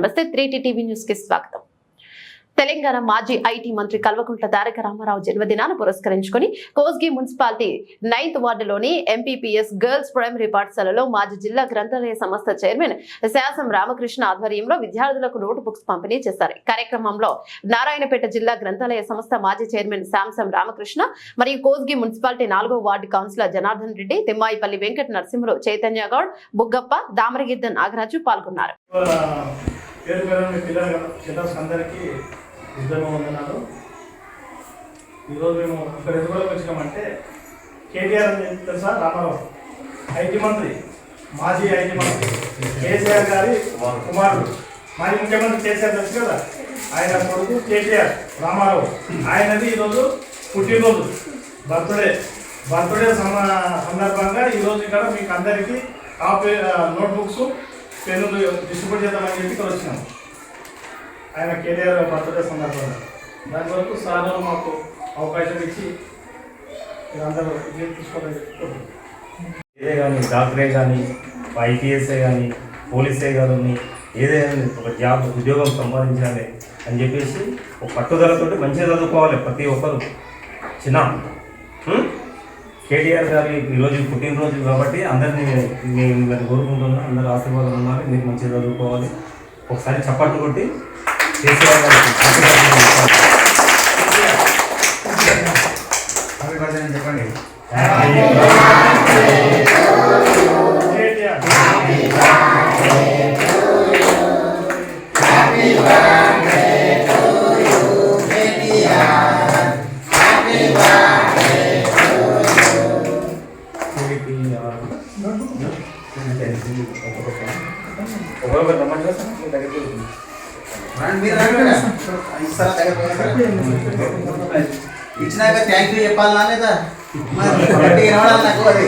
నమస్తే three TV న్యూస్కి స్వాగతం. తెలంగాణ మాజీ ఐటీ మంత్రి కల్వకుంట్ల తారక రామారావు జన్మదినాన్ని పురస్కరించుకుని Kosgi municipality ninth వార్డులోని M P P S girls primary పాఠశాలలో మాజీ జిల్లా గ్రంథాలయ సంస్థ చైర్మన్ శాసం రామకృష్ణ ఆధ్వర్యంలో విద్యార్థులకు నోటు బుక్స్ పంపిణీ చేశారు. కార్యక్రమంలో నారాయణపేట జిల్లా గ్రంథాలయ సంస్థ మాజీ చైర్మన్ శాంసం రామకృష్ణ మరియు కోస్గి మున్సిపాలిటీ నాలుగో వార్డు కౌన్సిలర్ జనార్దన్ రెడ్డి తిమ్మాయిపల్లి వెంకట నరసింహులు చైతన్య గౌడ్ బుగ్గప్ప దామరగిద్ద నాగరాజు పాల్గొన్నారు. పేరు పేరు మీ పిల్లలు చిల్డ్రన్స్ అందరికీ ఉద్యమ వందనాలు. ఈరోజు మేము ఇక్కడ ఎదుగులోకి వచ్చినామంటే కేటీఆర్ అని తెలుసా? రామారావు. ఐటీ మంత్రి మాజీ ఐటీ మంత్రి కేసీఆర్ గారి కుమారుడు. మాజీ ముఖ్యమంత్రి కేసీఆర్ తెలుసు కదా? ఆయన కొడుకు కేటీఆర్ రామారావు. ఆయనది ఈరోజు పుట్టినరోజు. బర్త్డే. బర్త్డే సందర్భంగా ఈరోజు ఇక్కడ మీకు అందరికీ కాపీ నోట్బుక్స్ పెన్నులు డిస్ట్రిబ్యూట్ చేద్దామని చెప్పి ఇక్కడ వచ్చినాం ఆయన కేటీఆర్ బర్త్డే సందర్భంగా. దాని వరకు సార్ మాకు అవకాశం ఇచ్చి మీరందరూ తీసుకోవాలని ఏదే కానీ డాక్టరే కానీ ఐపీఎస్ఏ కానీ పోలీసే కానీ ఏదైనా ఒక జాబ్ ఉద్యోగం సంపాదించాలి అని చెప్పేసి ఒక పట్టుదలతోటి మంచిగా చదువుకోవాలి ప్రతి ఒక్కరు. చిన్న. కేటీఆర్ గారి ఈరోజు పుట్టినరోజు కాబట్టి అందరినీ నేను మిమ్మల్ని కోరుకుంటున్నా అందరు ఆశీర్వాదం ఉండాలి. మీరు మంచిగా చదువుకోవాలి. ఒకసారి చప్పట్లు కొట్టి కేసీఆర్ గారికి. చెప్పండి. ఇచ్చినాక థ్యాంక్ యూ చెప్పాలనా లేదా మరి గట్టిగా వినబడాలి నాకు అది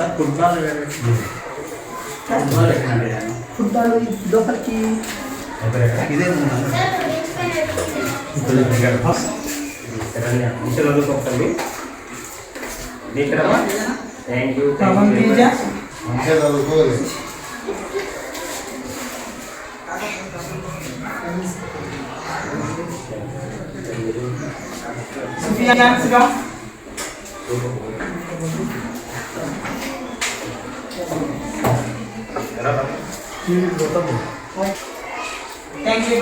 సార్ ఫుట్బాల్ ఫుట్బాల్ పెట్టినండి ఫుట్బాల్ లోపలికి ఇదే మంచిగా చదువుకోకండి నీకు థ్యాంక్ యూ పవన్ బీజ మంచిగా చదువుకోవాలి సుఫియాన్ సుగా Thank you,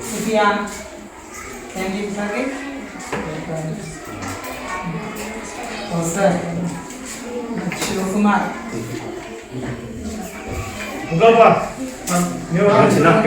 Sufian. Thank you, Sagi. Oh, sir. Shiv Kumar. Mugapa. You're not enough.